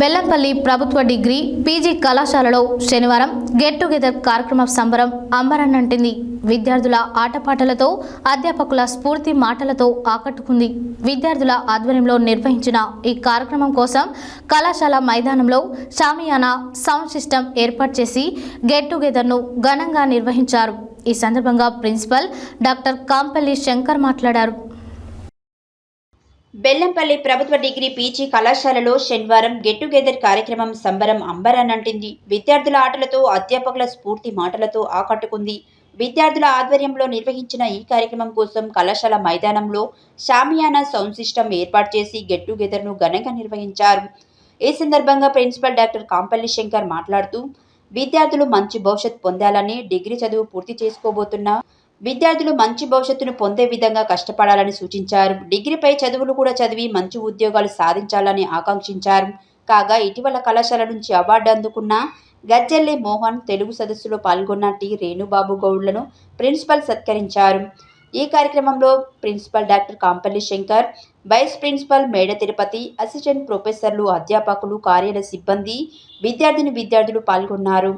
బెల్లంపల్లి ప్రభుత్వ degree PG కళాశాలలో శనివారం గెట్ టుగెదర్ కార్యక్రమ సంబరం అంబరన్నంటింది విద్యార్థుల ఆటపాటలతో అధ్యాపకుల స్ఫూర్తి మాటలతో ఆకట్టుకుంది. విద్యార్థుల ఆధ్వర్యంలో నిర్వహించిన ఈ కార్యక్రమం కోసం కళాశాల మైదానంలో షామియానా సౌండ్ సిస్టమ్ ఏర్పాటు చేసి గెట్ టుగెదర్ను ఘనంగా నిర్వహించారు. ఈ సందర్భంగా ప్రిన్సిపల్ డాక్టర్ కాంపల్లి శంకర్ మాట్లాడారు. బెల్లంపల్లి ప్రభుత్వ డిగ్రీ పీజీ కళాశాలలో శనివారం గెట్ టుగెదర్ కార్యక్రమం సంబరం అంబరానంటింది విద్యార్థుల ఆటలతో అధ్యాపకుల స్ఫూర్తి మాటలతో ఆకట్టుకుంది. విద్యార్థుల ఆధ్వర్యంలో నిర్వహించిన ఈ కార్యక్రమం కోసం కళాశాల మైదానంలో షామియానా సౌండ్ సిస్టమ్ ఏర్పాటు చేసి గెట్ టుగెదర్ను ఘనంగా నిర్వహించారు. ఈ సందర్భంగా ప్రిన్సిపల్ డాక్టర్ కాంపల్లి శంకర్ మాట్లాడుతూ విద్యార్థులు మంచి భవిష్యత్ పొందాలని డిగ్రీ చదువు పూర్తి చేసుకోబోతున్న విద్యార్థులు మంచి భవిష్యత్తును పొందే విధంగా కష్టపడాలని సూచించారు. డిగ్రీపై చదువులు కూడా చదివి మంచి ఉద్యోగాలు సాధించాలని ఆకాంక్షించారు. కాగా ఇటీవల కళాశాల నుంచి అవార్డు అందుకున్న గజ్జెల్లి మోహన్ తెలుగు సదస్సులో పాల్గొన్న టి. రేణుబాబు గౌడ్లను ప్రిన్సిపల్ సత్కరించారు. ఈ కార్యక్రమంలో principal doctor Kampalli Shankar vice principal Meda Tirupati assistant ప్రొఫెసర్లు అధ్యాపకులు కార్యాలయ సిబ్బంది విద్యార్థిని విద్యార్థులు పాల్గొన్నారు.